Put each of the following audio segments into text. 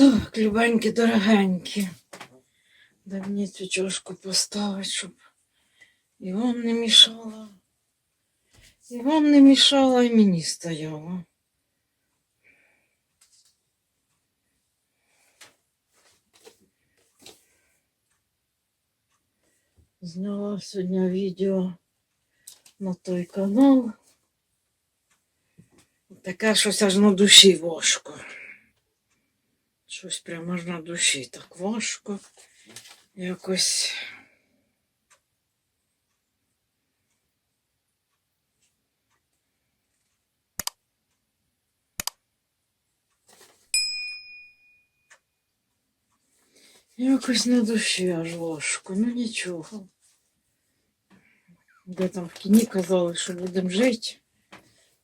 Так, любенькі, дорогенькі. Дай мені цю поставити, щоб і вам не мішала. І вам не мішала, і мені стояла. Зняла сьогодні відео на той канал. Таке щось аж на душі важко. Щось прямо аж на душі так важко. Якось. Якось на душі аж важко, ну нічого. Де там в кіні казали, що будемо жити.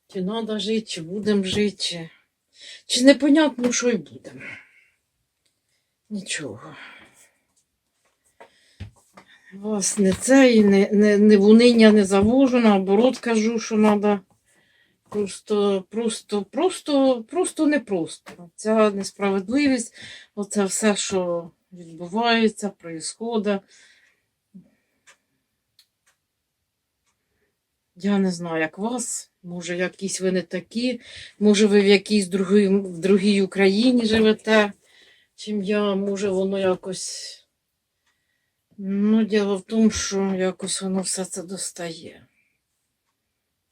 Чи треба жити, чи будемо жити, чи, непонятно, що й будемо. Нічого. Вас не це і не, не, не в не завожу, наоборот кажу, що треба просто, просто, просто, просто непросто. Ця несправедливість, оце все, що відбувається, проїсходить. Я не знаю, як вас. Може, якісь ви не такі, може, ви в якійсь другій, в другій Україні живете, чим я, може, воно якось. Ну, діло в тому, що якось воно все це достає.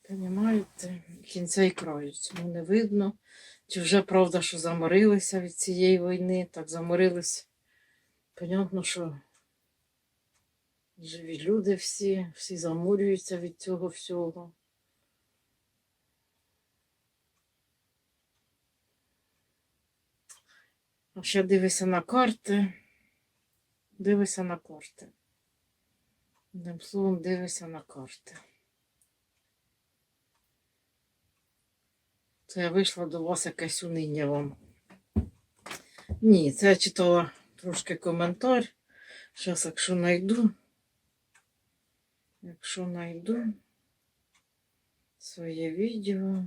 Понімаєте? Кінця і краю цьому не видно. Чи вже правда, що заморилися від цієї війни, так заморились. Понятно, що живі люди всі, всі замурюються від цього всього. Ще дивися на карти. Дивися на карти. Одним словом, дивися на карти. Це я вийшла до вас якесь униння вам. Ні, це я читала трошки коментар. Зараз, якщо знайду, якщо знайду своє відео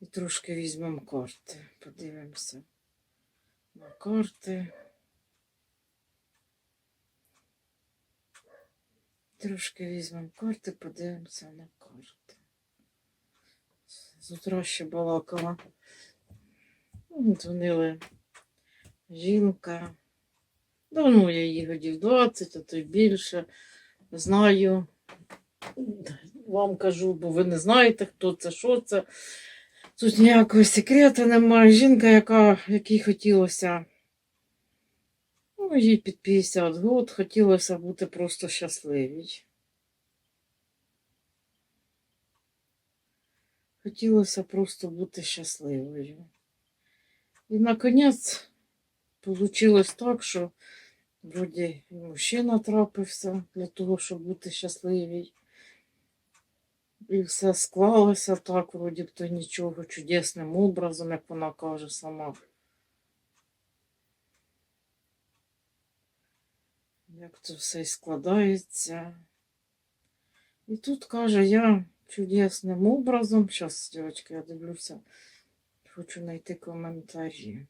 і трошки візьмемо карти. Подивимося на карти. Трошки візьмемо карти, подивимося на карти. З утра ще балакала. Ну, Дзвонили жінка. Давно я її годів 20, а то й більше. Знаю. Вам кажу, бо ви не знаєте, хто це, що це. Тут ніякого секрету немає. Жінка, яка, якій хотілося. Ну, їй під 50 год, хотілося бути просто щасливій. Хотілося просто бути щасливою. І наконець вийшло так, що вроді і мужчина трапився для того, щоб бути щасливій. І все склалося так, вроді б то нічого, чудесним образом, як вона каже сама. Як це все і складається. І тут каже, я чудесним образом. Зараз, дівчатки, я дивлюся, хочу знайти коментарі.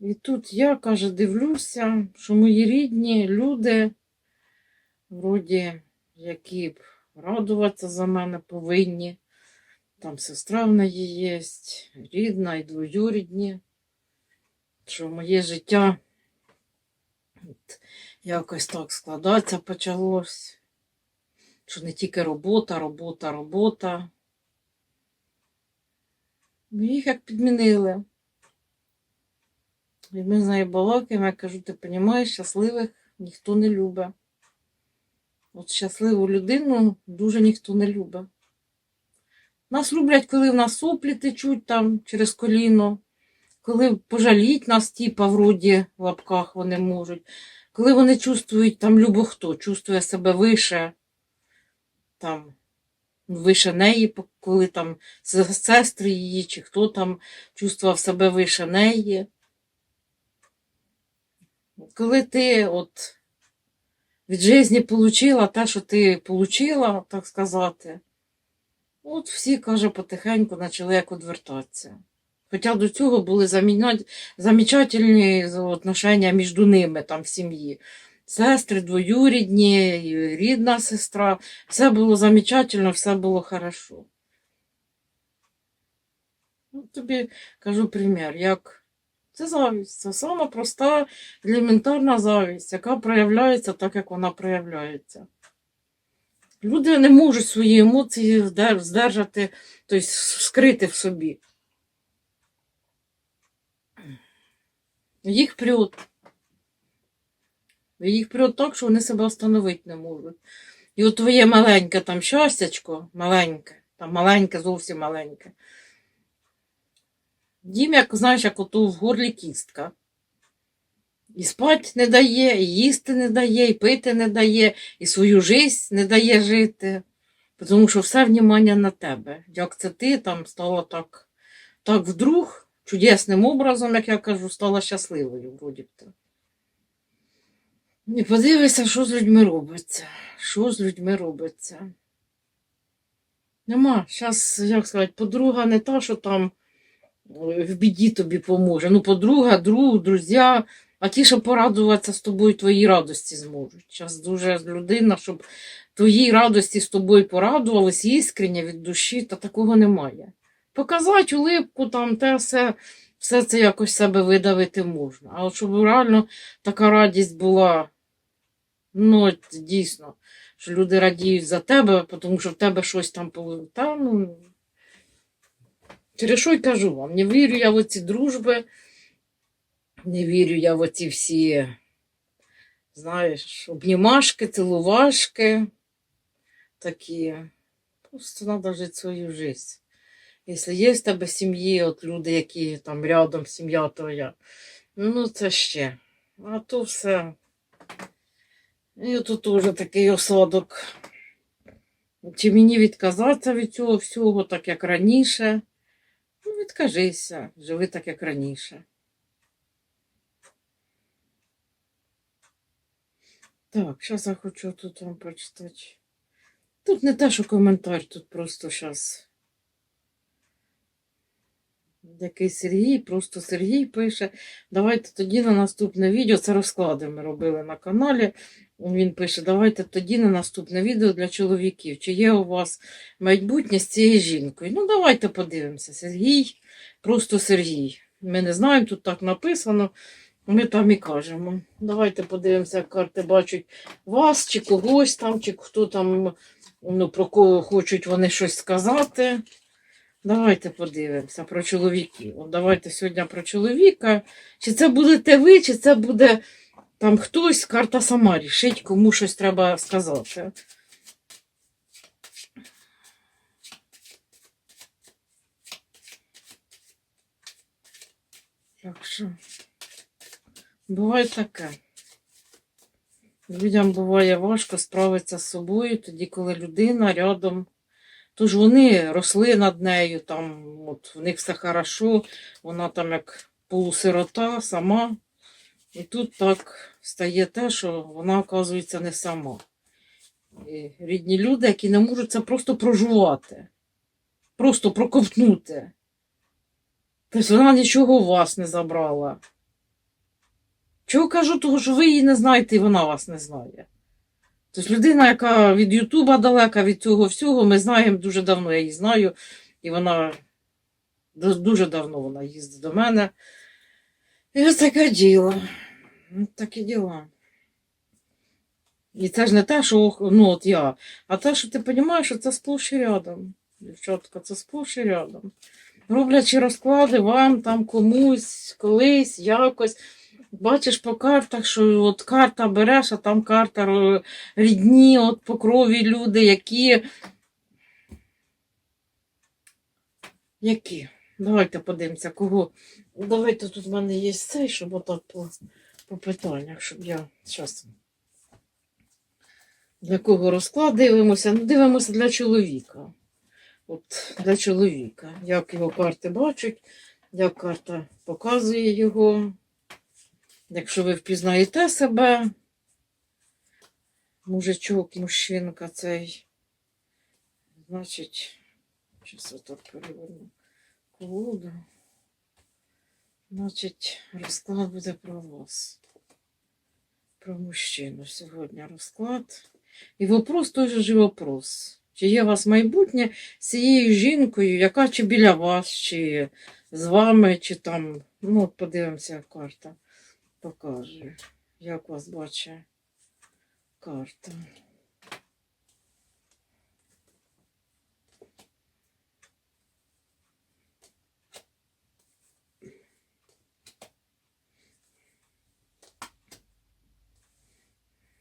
І тут я, каже, дивлюся, що мої рідні люди, вроді, які б радуватися за мене повинні. Там сестра в неї є, рідна і двоюрідні, що моє життя от, якось так складатися почалось. Що не тільки робота, робота, робота. Ну, Їх як підмінили. І ми з нею балакаємо, я кажу, ти розумієш, щасливих ніхто не любить. От щасливу людину дуже ніхто не любить. Нас люблять, коли в нас соплі течуть там через коліно, коли пожаліть нас, типа, вроді в лапках вони можуть, коли вони чувствують там любо хто, чувствує себе вище, там, вище неї, коли там сестри її, чи хто там чувствував себе вище неї. Коли ти от від житті получила те, що ти получила, так сказати, от всі, каже, потихеньку почали як відвертатися. Хоча до цього були замечательні отношення між ними там в сім'ї. Сестри, двоюрідні, рідна сестра. Все було замечательно, все було хорошо. Ну, тобі кажу примір, як це завість. Це сама проста, елементарна завість, яка проявляється так, як вона проявляється. Люди не можуть свої емоції здержати, тобто скрити в собі. Їх прет. Їх прет так, що вони себе встановити не можуть. І от твоє маленьке там щастячко, маленьке, там маленьке, зовсім маленьке. Їм, як знаєш, як ото в горлі кістка. І спать не дає, і їсти не дає, і пити не дає, і свою жизнь не дає жити. Тому що все внимання на тебе. Як це ти там стала так, так вдруг, чудесним образом, як я кажу, стала щасливою, вроді б то. І подивися, що з людьми робиться. Що з людьми робиться. Нема. Зараз, як сказати, подруга не та, що там в біді тобі поможе. Ну, подруга, друг, друзі, а ті, що порадуватися з тобою, твоїй радості зможуть. Зараз дуже людина, щоб твоїй радості з тобою порадувались іскренне від душі, та такого немає. Показати улипку, там те все, все це якось себе видавити можна. А от щоб реально така радість була, ну, дійсно, що люди радіють за тебе, тому що в тебе щось там полу- Та, ну, через що й кажу вам, не вірю я в оці дружби, не вірю я в оці всі, знаєш, обнімашки, цілувашки такі. Просто треба жити свою життя. Якщо є в тебе сім'ї, от люди, які там рядом, сім'я твоя, ну це ще. А то все. І тут теж такий осадок. Чи мені відказатися від цього всього, так як раніше? Відкажися, живи так, як раніше. Так, зараз я хочу тут вам прочитати. Тут не те, що коментар, тут просто зараз. Який Сергій, просто Сергій пише. Давайте тоді на наступне відео. Це розклади ми робили на каналі. Він пише: давайте тоді на наступне відео для чоловіків. Чи є у вас майбутнє з цією жінкою? Ну, давайте подивимося. Сергій, просто Сергій. Ми не знаємо, тут так написано. Ми там і кажемо. Давайте подивимося, як карти бачать вас, чи когось там, чи хто там, ну, про кого хочуть вони щось сказати. Давайте подивимося про чоловіків. От давайте сьогодні про чоловіка. Чи це будете ви, чи це буде там хтось, карта сама рішить, кому щось треба сказати. Так що, буває таке. Людям буває важко справитися з собою, тоді, коли людина рядом. Тож вони росли над нею, там, от, в них все хорошо, вона там як полусирота сама. І тут так стає те, що вона, оказується, не сама. І рідні люди, які не можуть це просто прожувати, просто проковтнути. Тобто вона нічого у вас не забрала. Чого кажу, того, що ви її не знаєте, і вона вас не знає. Тобто людина, яка від Ютуба далека, від цього всього, ми знаємо дуже давно, я її знаю, і вона дуже давно вона їздить до мене. І ось таке діло. Ну, Такі діла. І це ж не те, що ну, от я, а те, що ти розумієш, що це сплош і рядом. Дівчатка, це сплош і рядом. Роблячи розклади вам там комусь, колись, якось. Бачиш по картах, що от карта береш, а там карта рідні, от по крові люди, які. Які? Давайте подивимося, кого. Давайте тут в мене є цей, щоб отак по, по питаннях, щоб я зараз. Для кого розклад дивимося? Ну, дивимося для чоловіка. От для чоловіка. Як його карти бачать, як карта показує його. Якщо ви впізнаєте себе, мужичок, мужчинка цей, значить, щось отак переверну колоду. Значить, розклад буде про вас. Про мужчину сьогодні розклад. І вопрос той же вопрос. Чи є у вас майбутнє з цією жінкою, яка чи біля вас, чи з вами, чи там, ну, от подивимося, карта покаже, як вас бачить карта.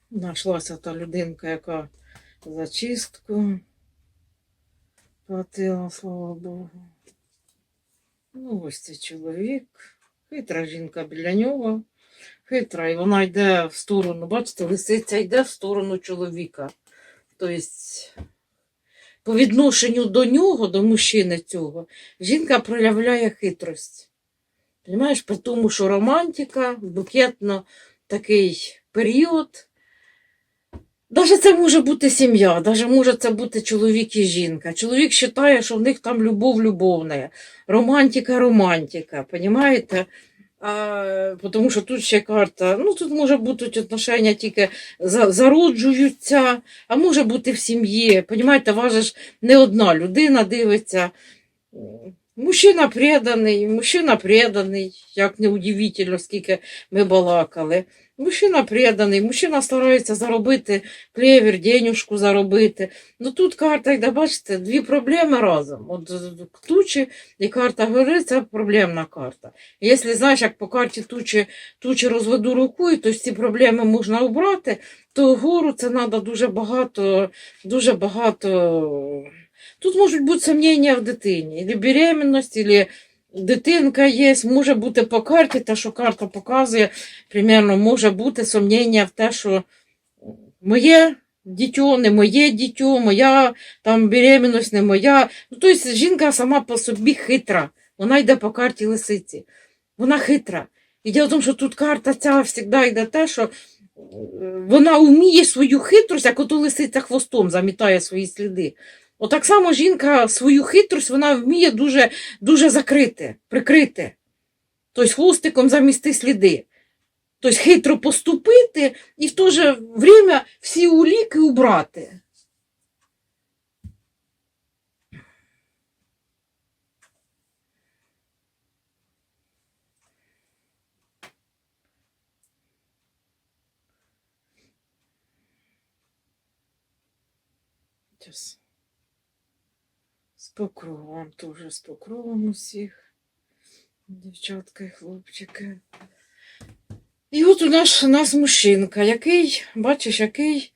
Нашлася та людинка, яка за чистку платила, слава Богу. Ну, ось цей чоловік. Хитра жінка біля нього. Хитра, і вона йде в сторону, бачите, лисиця йде в сторону чоловіка. Тобто, по відношенню до нього, до мужчини цього, жінка проявляє хитрость. Понимаєш, при тому, що романтика, букетно такий період. Даже це може бути сім'я, даже може це бути чоловік і жінка. Чоловік вважає, що в них там любов любовна, романтика, романтика, понимаєте? Тому що тут ще карта, ну тут може бути отношення тільки зароджуються, а може бути в сім'ї. Понімаєте, важиш не одна людина дивиться. Мужчина преданий, мужчина преданий, як не удивительно, скільки ми балакали. Мужчина преданий, мужчина старається заробити клевер, денюжку заробити. Ну тут карта йде, бачите, дві проблеми разом. От е, тучі і карта гори це проблемна карта. Якщо знаєш, як по карті тучі, тучі розведу рукою, то ці проблеми можна обрати, то гору це треба дуже багато, дуже багато. Тут можуть бути сумніння в дитині, або беременність, або дитинка є, може бути по карті, те, що карта показує, примерно може бути сумніння в те, що моє дітьо, не моє дітьо, моя там беременність не моя. Ну, тобто жінка сама по собі хитра. Вона йде по карті лисиці. Вона хитра. І діло в тому, що тут карта ця завжди йде те, що е, вона вміє свою хитрость, як ото лисиця хвостом замітає свої сліди. Отак само жінка свою хитрость вона вміє дуже, дуже закрити, прикрити. Тобто хвостиком замісти сліди. Тобто хитро поступити і в то же время всі уліки убрати. Сейчас. Покровом, теж з покровом усіх. Дівчатка і хлопчики. І от у нас, у нас мужчинка, який, бачиш, який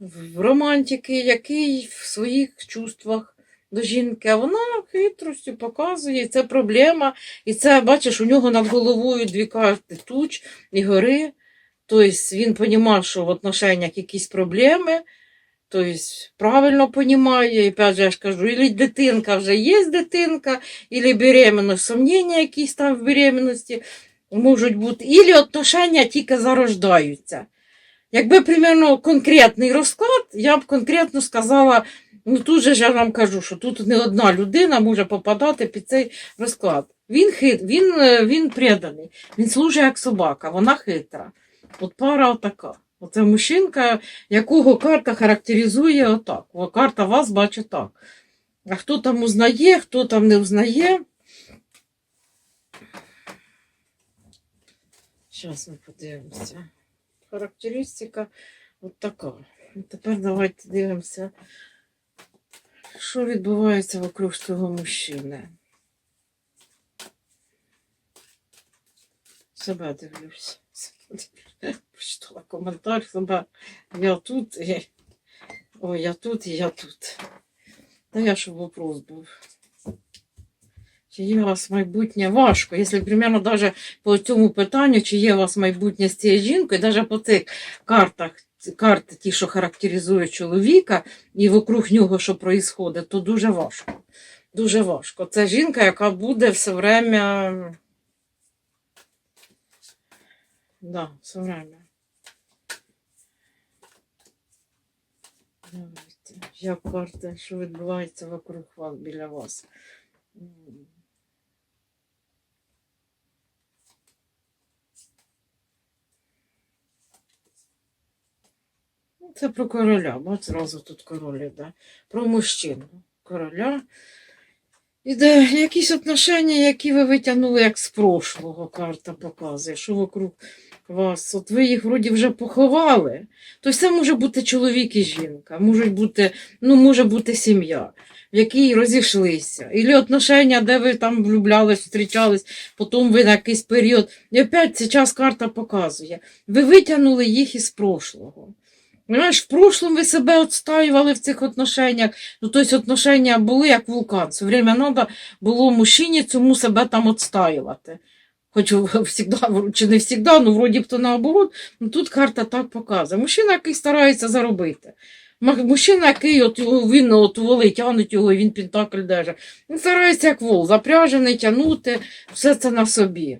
в романтики, який в своїх чувствах до жінки, а вона хитростю показує, і це проблема. І це, бачиш, у нього над головою дві карти туч і гори. Тобто він розумів, що в отношеннях якісь проблеми. Тобто правильно розуміє, і опять же, я ж кажу, і дитинка вже є дитинка, і беременність, сумніння якісь там в беременності можуть бути, і отношення тільки зарождаються. Якби, примерно, конкретний розклад, я б конкретно сказала, ну тут же ж я вам кажу, що тут не одна людина може попадати під цей розклад. Він хит, він, е, він преданий, він служить як собака, вона хитра. От пара отака. Оце мужчинка, якого карта характеризує отак. О, карта вас бачить так. А хто там узнає, хто там не узнає. Зараз ми подивимося. Характеристика от така. Тепер давайте дивимося, що відбувається вокруг цього мужчини. Себе дивлюся. Прочитала коментар себе. Я тут і. Ой, я тут і я тут. Та я щоб вопрос був. Чи є у вас майбутнє важко? Якщо примерно даже по цьому питанню, чи є у вас майбутнє з цією жінкою, навіть по цих картах, карти, ті, що характеризують чоловіка, і вокруг нього, що відбувається, то дуже важко. Дуже важко. Це жінка, яка буде все время. Да, все время. Давайте. Як карта, що відбувається вокруг вас біля вас. Це про короля, бо зразу тут король іде. Про мужчину короля. Іде якісь отношення, які ви витягнули як з прошлого карта показує, що вокруг вас. От ви їх вроді вже поховали. То це може бути чоловік і жінка, можуть бути, ну, може бути сім'я, в якій розійшлися. Ілі отношення, де ви там влюблялись, зустрічались, потім ви на якийсь період. І опять зараз карта показує. Ви витягнули їх із прошлого. Понимаєш, в прошлом ви себе отстаювали в цих отношеннях. Ну, тобто отношення були як вулкан. Все время треба було мужчині цьому себе там отстаювати. Хоч всегда, чи не завжди, ну вроді б то наоборот, ну тут карта так показує. Мужчина, який старається заробити. Мужчина, який от, він от воли тягнуть його, і він пентакль держить. Він старається як вол, запряжений, тягнути, все це на собі.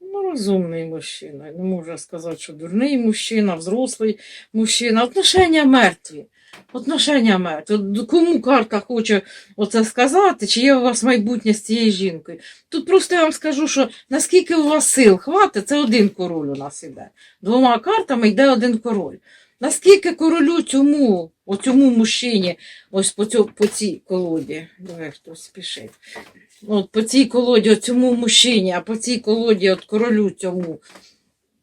Ну, розумний мужчина. Не можу сказати, що дурний мужчина, взрослий мужчина. Отношення мертві. Отношення мертві. От Кому карта хоче оце сказати, чи є у вас майбутнє з цією жінкою? Тут просто я вам скажу, що наскільки у вас сил хватить, це один король у нас іде. Двома картами йде один король. Наскільки королю цьому, оцьому мужчині, ось по, цьо, по цій колоді, давай хтось спішить. От по цій колоді цьому мужчині, а по цій колоді от королю цьому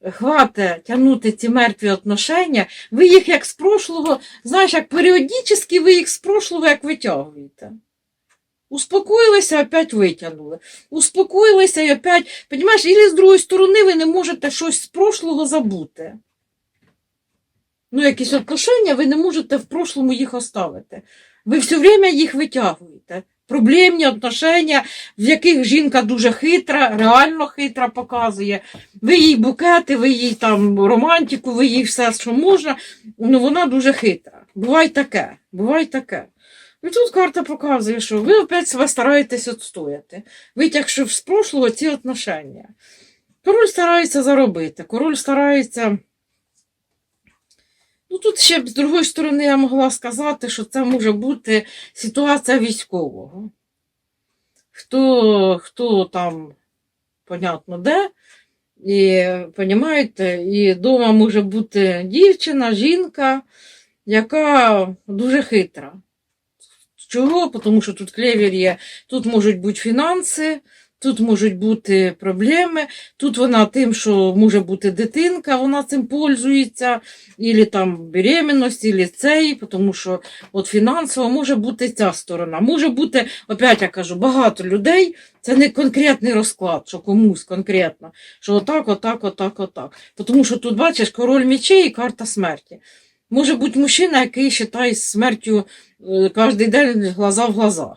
хвате тягнути ці мертві отношення, ви їх як з прошлого, знаєш, як періодично ви їх з прошлого як витягуєте. Успокоїлися, опять витягнули. Успокоїлися і опять, понімаєш, і з другої сторони ви не можете щось з прошлого забути. Ну, якісь отношення, ви не можете в прошлому їх оставити. Ви все время їх витягуєте. Проблемні отношення, в яких жінка дуже хитра, реально хитра показує. Ви їй букети, ви їй там романтику, ви їй все, що можна. Ну вона дуже хитра. Буває таке, буває таке. І тут карта показує, що ви опять себе стараєтесь відстояти. Витягши з прошлого ці отношення. Король старається заробити, король старається. Ну, тут ще з другої сторони я могла сказати, що це може бути ситуація військового. Хто, хто там, понятно, де, і, понімаєте, і вдома може бути дівчина, жінка, яка дуже хитра. Чого? Тому що тут клевер є, тут можуть бути фінанси, тут можуть бути проблеми, тут вона тим, що може бути дитинка, вона цим пользується, ілі там беременність, ілі цей, тому що от фінансово може бути ця сторона. Може бути, опять я кажу, багато людей, це не конкретний розклад, що комусь конкретно, що отак, отак, отак, отак. Тому що тут бачиш король мечей і карта смерті. Може бути мужчина, який вважає смертю е, кожен день глаза в глаза.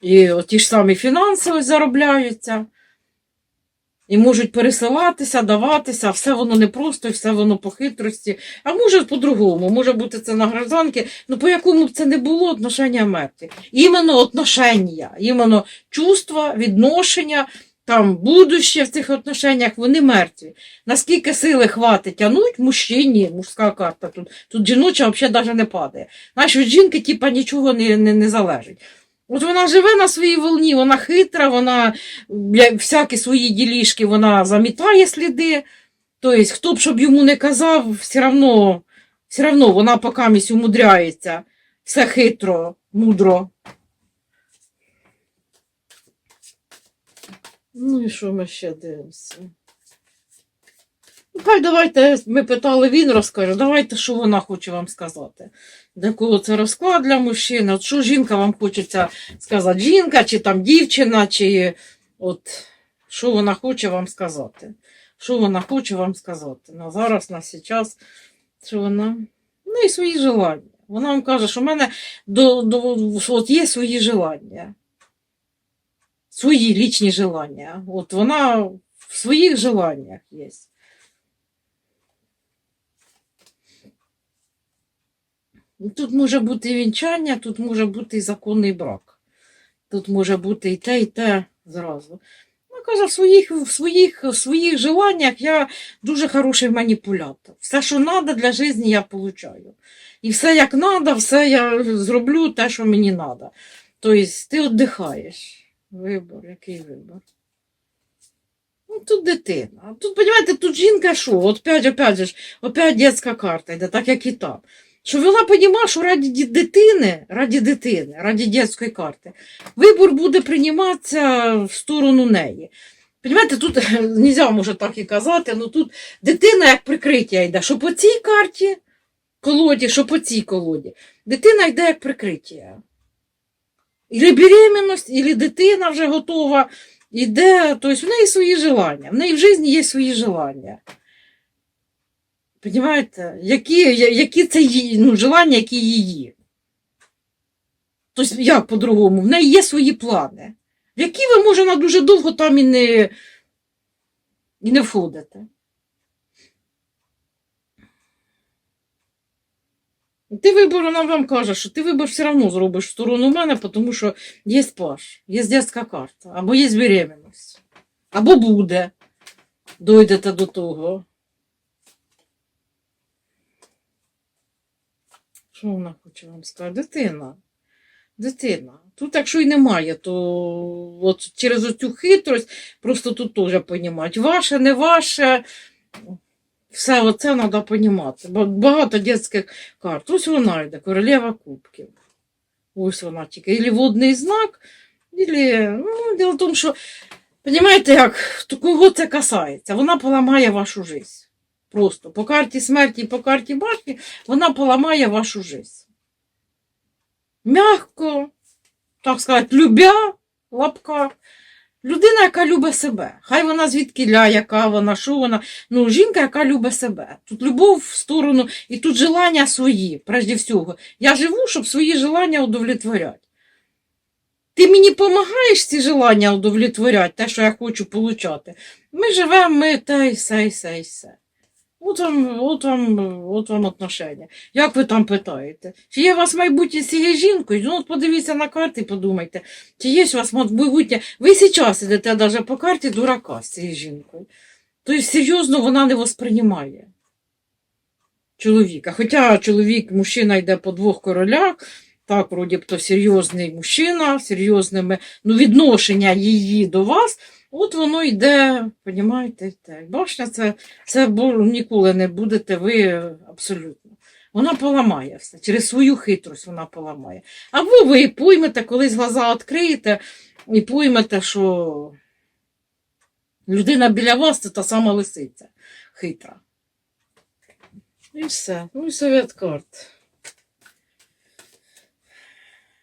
І ті ж самі фінанси ось заробляються. І можуть пересилатися, даватися, все воно непросто, і все воно по хитрості. А може по-другому, може бути це на гражданки, ну по якому б це не було отношення мертві. Іменно отношення, іменно чувства, відношення, там будуще в цих отношеннях, вони мертві. Наскільки сили хватить тянуть мужчині, мужська карта тут, тут жіноча взагалі навіть не падає. Знаєш, від жінки типа нічого не, не, не залежить. От вона живе на своїй волні, вона хитра, вона всякі свої ділішки вона замітає сліди. Тобто, хто б щоб йому не казав, все равно, все равно вона покамість умудряється. Все хитро, мудро. Ну і що ми ще дивимося? Ну, хай давайте, ми питали, він розкаже. Давайте, що вона хоче вам сказати. Для кого це розклад для мужчини? От що жінка вам хочеться сказати? Жінка, чи там дівчина, чи от що вона хоче вам сказати? Що вона хоче вам сказати? На зараз, на зараз, що вона. Ну і свої желання. Вона вам каже, що в мене до, до, от є свої желання. Свої лічні желання. От вона в своїх желаннях є. Тут може бути вінчання, тут може бути і законний брак. Тут може бути і те, і те зразу. Ну, каже, в своїх, в своїх, в своїх желаннях я дуже хороший маніпулятор. Все, що треба для життя, я получаю. І все як треба, все я зроблю те, що мені треба. Тобто ти віддихаєш. Вибор, який вибор? Ну, тут дитина. Тут, понимаете, тут жінка що? От опять, опять опять детська карта йде, так як і там. Що вона розуміє, що раді дитини, раді дитини, раді дитячої карти, вибір буде прийматися в сторону неї. Понимаєте, тут не можна може так і казати, ну тут дитина як прикриття йде, що по цій карті колоді, що по цій колоді. Дитина йде як прикриття. Ілі беременність, ілі дитина вже готова, іде, тобто в неї свої желання. В неї в житті є свої желання. Понимаєте, які, які це її, ну, желання, які її. Тобто, як по-другому? В неї є свої плани, в які ви, може, на дуже довго там і не, і не входите. Ти вибор, вона вам каже, що ти вибор все одно зробиш в сторону мене, тому що є паш, є дитяча карта, або є беременність, або буде. Дойдете до того. Що вона хоче вам сказати? Дитина. Дитина. Тут, якщо й немає, то от через оцю хитрость просто тут теж понімати. Ваше, не ваше. Все оце треба понімати. Багато дитячих карт. Ось вона йде, королева кубків. Ось вона тільки. Ілі водний знак, ілі, ну, діло в тому, що, розумієте, як, кого це касається? Вона поламає вашу життя. Просто по карті смерті і по карті башні вона поламає вашу життя. Мягко, так сказати, любя, лапка. Людина, яка любить себе. Хай вона звідкиля, яка вона, що вона. Ну, жінка, яка любить себе. Тут любов в сторону, і тут желання свої, прежде всього. Я живу, щоб свої желання удовлетворяти. Ти мені допомагаєш ці желання удовлетворяти, те, що я хочу получати. Ми живемо, ми те і все, і все, і все. От вам, от вам, от вам отношення. Як ви там питаєте? Чи є у вас майбутнє з цією жінкою? Ну, от подивіться на карти і подумайте, чи є у вас майбутнє. Ви зараз ідете навіть по карті дурака з цією жінкою. Тобто, серйозно вона не восприймає чоловіка. Хоча чоловік, мужчина йде по двох королях, так, вроді б то серйозний мужчина, серйозними ну, відношення її до вас, от воно йде, понімаєте, так. Башня це, це ніколи не будете ви абсолютно. Вона поламає все. Через свою хитрость вона поламає. Або ви поймете, колись глаза відкриєте і поймете, що людина біля вас це та сама лисиця хитра. І все. Ну і совет карт.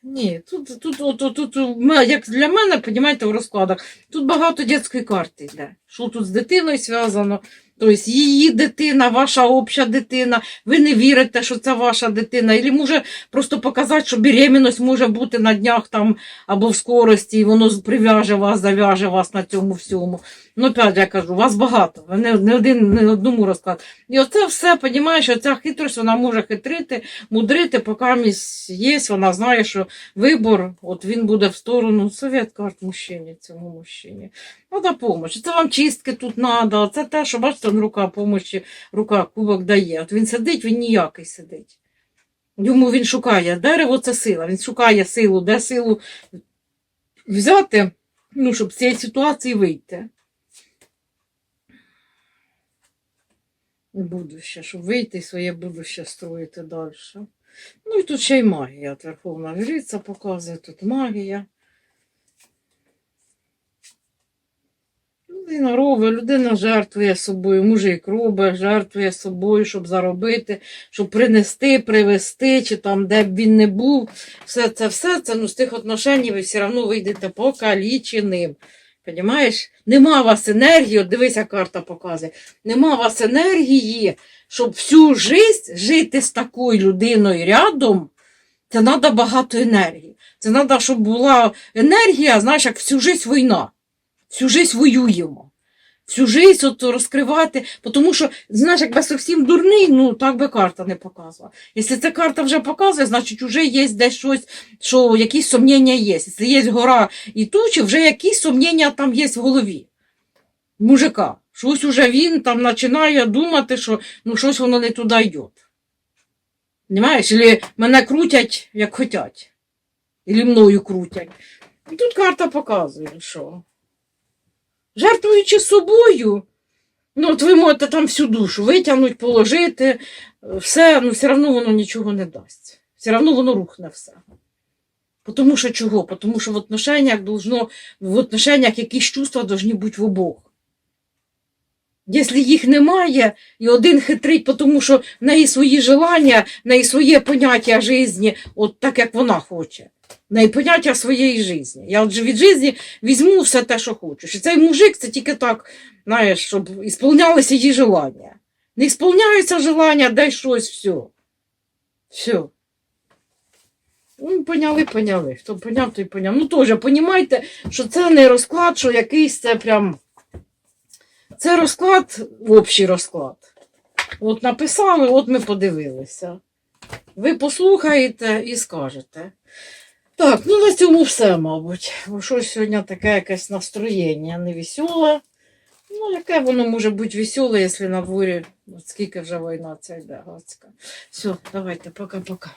Ні, тут, тут, от, тут, у як для мене, розумієте, в розкладах, тут багато дитячої карти йде. Що тут з дитиною зв'язано? Тобто її дитина, ваша обща дитина, ви не вірите, що це ваша дитина. Або може просто показати, що беременність може бути на днях там або в скорості, і воно прив'яже вас, зав'яже вас на цьому всьому. Ну, опять я кажу, вас багато, ви не, не один, не одному розклад. І оце все, розумієш, оця хитрість, вона може хитрити, мудрити, поки місь є, вона знає, що вибор, от він буде в сторону совет карт мужчині, цьому мужчині. Надо помощь. Це вам чистки тут треба, це те, що бачите, он рука помощі, рука кубок дає. От він сидить, він ніякий сидить. Йому він шукає. Дерево це сила. Він шукає силу, де силу взяти, ну, щоб з цієї ситуації вийти. Будуще, щоб вийти і своє будуще строїти далі. Ну і тут ще й магія. Верховна Жриця показує, тут магія. Людина робить, людина жертвує собою, мужик робить, жертвує собою, щоб заробити, щоб принести, привезти, чи там, де б він не був. Все це, все це, ну, з тих отношень ви все одно вийдете покаліченим. Понімаєш? Нема у вас енергії, от дивися, карта показує. Нема у вас енергії, щоб всю життя жити з такою людиною рядом. Це треба багато енергії. Це треба, щоб була енергія, знаєш, як всю життя війна. Всю життя воюємо. Всю життя от розкривати, тому що, знаєш, якби зовсім дурний, ну так би карта не показувала. Якщо ця карта вже показує, значить вже є десь щось, що якісь сумніння є. Якщо є гора і тучі, вже якісь сумніння там є в голові. Мужика. Щось уже він там починає думати, що ну щось воно не туди йде. Понимаєш? Или мене крутять, як хотять. Или мною крутять. І тут карта показує, що Жертвуючи собою, ну, от ви можете там всю душу витягнути, положити, е, все, ну все одно воно нічого не дасть. Все одно воно рухне все. Тому що чого? Тому що в отношениях должно, в отношениях якісь чувства должны бути в обох. Якщо їх немає, і один хитрить, тому що в неї свої желання, в неї своє поняття житті, от так як вона хоче. Неї поняття своєї житті. Я от від житті візьму все те, що хочу. Що цей мужик це тільки так, знаєш, щоб ісполнялися її желання. Не ісполняються желання, дай щось, все. Все. Ну, поняли, поняли. Хто поняв, той поняв. Ну, теж, понімайте, що це не розклад, що якийсь це прям. Це розклад, общий розклад. От написали, от ми подивилися. Ви послухаєте і скажете. Так, ну на цьому все, мабуть. Бо щось сьогодні таке якесь настроєння невеселе. Ну, яке воно може бути веселе, якщо на дворі, от скільки вже війна ця йде гадська. Все, давайте, пока-пока.